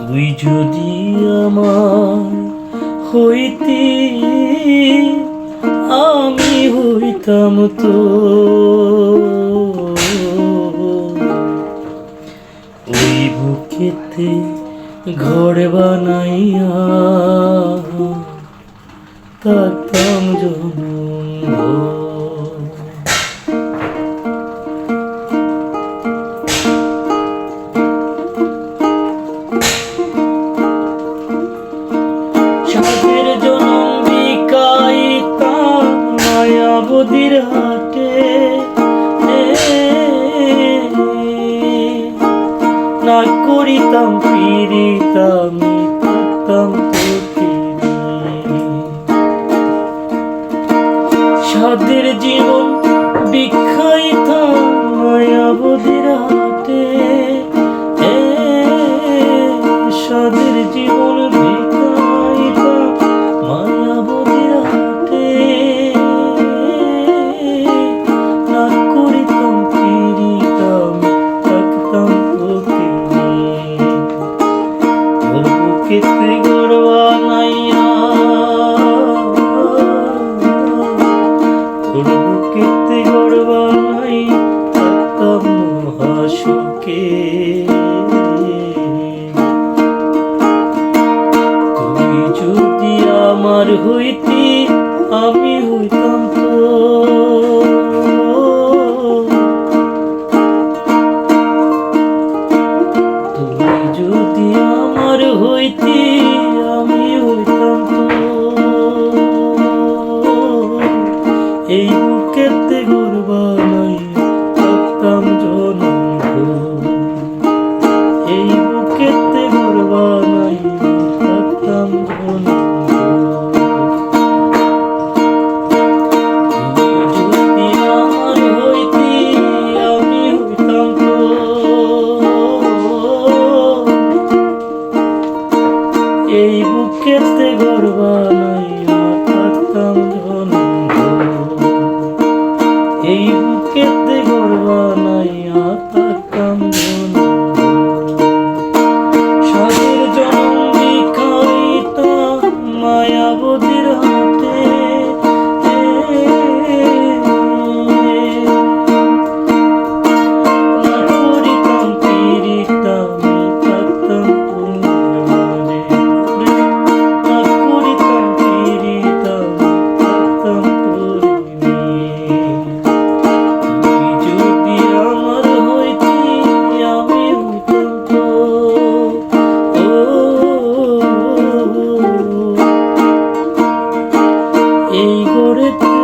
তুই যদি আমার হইতি আমি হইতাম তো। ওই বুকেতে ঘর বানাইয়া থাকতাম জন্ম সাধের মায়াবতীর হাটে না করিতাম ফিরিতাম থাকতাম সাধের জীবন হইতি আমি হইতাম তুমি যদি আমার হইতি আমি হইতাম তো। এই বুকেতে গর্বা নাই を決してゴールはないよ it.